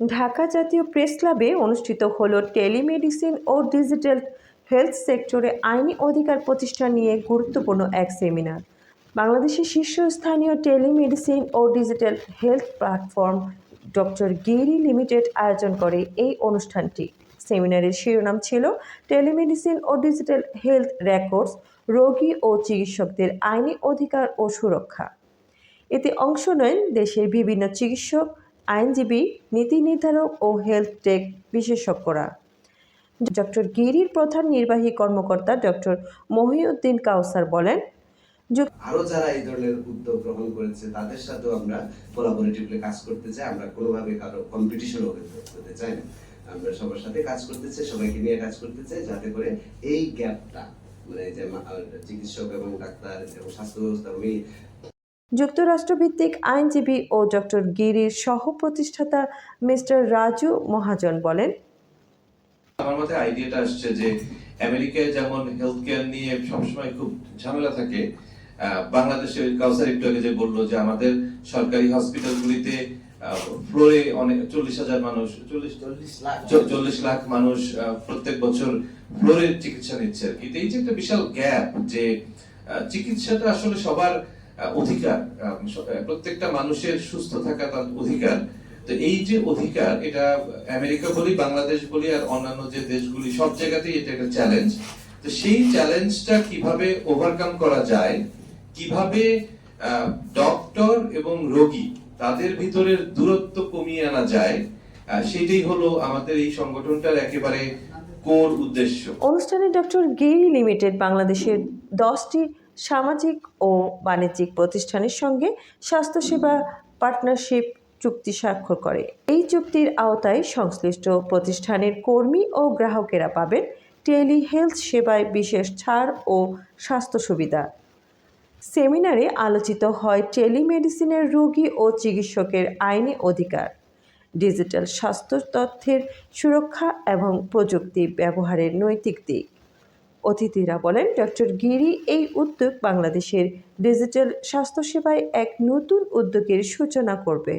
ঢাকা জাতীয় প্রেস ক্লাবে অনুষ্ঠিত হল টেলিমেডিসিন ও ডিজিটাল হেলথ সেক্টরে আইনি অধিকার প্রতিষ্ঠা নিয়ে গুরুত্বপূর্ণ এক সেমিনার। বাংলাদেশের শীর্ষস্থানীয় টেলিমেডিসিন ও digital health platform doctor Giri limited আয়োজন করে এই অনুষ্ঠানটি। সেমিনারের শিরোনাম ছিল টেলিমেডিসিন ও ডিজিটাল হেলথ রেকর্ডস, রোগী ও চিকিৎসকদের আইনি অধিকার ও সুরক্ষা। এতে অংশ নেন দেশের বিভিন্ন চিকিৎসক আইনজীবী, নীতি নির্ধারক ও হেলথ টেক বিশেষজ্ঞরা। ডক্টর গিরির প্রধান নির্বাহী কর্মকর্তা ডক্টর মহিউদ্দিন কাউসার বলেন আরও যারা এই ধরনের উদ্যোগ গ্রহণ করেছে, তাদের সাথেও আমরা কোলাবোরেটিভলি কাজ করতে চাই। আমরা কোনোভাবে কারও কম্পিটিশনও করতে চাই না। আমরা সবার সাথে কাজ করতে চাই, সবাইকে নিয়ে কাজ করতে চাই, যাতে করে এই গ্যাপটা মানে যে চিকিৎসক এবং ডাক্তার এবং স্বাস্থ্য ব্যবস্থা যুক্তরাষ্ট্রভিত্তিক আইনজীবী ও ডক্টর গিরির সহ প্রতিষ্ঠাতা মিস্টার রাজু মহাজন বলেন আমার মতে আইডিয়াটা আসছে যে আমেরিকায় যেমন হেলথ কেয়ার নিয়ে সবসময় খুব ঝামেলা থাকে আহ, বাংলাদেশে কাউসার একটু আগে যে বলল যে আমাদের সরকারি হসপিটালগুলিতে ফ্লোরে অনেক চল্লিশ হাজার মানুষ চল্লিশ চল্লিশ লাখ মানুষ আহ, প্রত্যেক বছর ফ্লোরের চিকিৎসা নিচ্ছে আর কি। এই যে একটা বিশাল গ্যাপ যে চিকিৎসাটা আসলে সবার অধিকার প্রত্যেকটা মানুষের সুস্থ থাকা তার অধিকার। তো এই যে অধিকার, এটা আমেরিকা বলি, বাংলাদেশ বলি আর অন্যান্য যে দেশগুলি, সব জায়গাতেই এটা একটা চ্যালেঞ্জ তো সেই চ্যালেঞ্জটা কীভাবে ওভারকাম করা যায়, কীভাবে ডক্টর এবং রোগী তাদের ভিতরের দূরত্ব কমিয়ে আনা যায় সেটাই হলো আমাদের এই সংগঠনটার একেবারে কোর উদ্দেশ্য। অনুষ্ঠানে ডক্টর গিরি লিমিটেড বাংলাদেশের দশটি সামাজিক ও বাণিজ্যিক প্রতিষ্ঠানের সঙ্গে স্বাস্থ্যসেবা পার্টনারশিপ চুক্তি স্বাক্ষর করে। এই চুক্তির আওতায় সংশ্লিষ্ট প্রতিষ্ঠানের কর্মী ও গ্রাহকেরা পাবেন টেলি হেলথ সেবায় বিশেষ ছাড় ও স্বাস্থ্য সুবিধা। সেমিনারে আলোচিত হয় টেলিমেডিসিনের রোগী ও চিকিৎসকের আইনি অধিকার, ডিজিটাল স্বাস্থ্য তথ্যের সুরক্ষা এবং প্রযুক্তি ব্যবহারের নৈতিক দিক। অতিথিরা বলেন ডক্টর গিরি এই উদ্যোগ বাংলাদেশের ডিজিটাল স্বাস্থ্যসেবায় এক নতুন উদ্যোগের সূচনা করবে।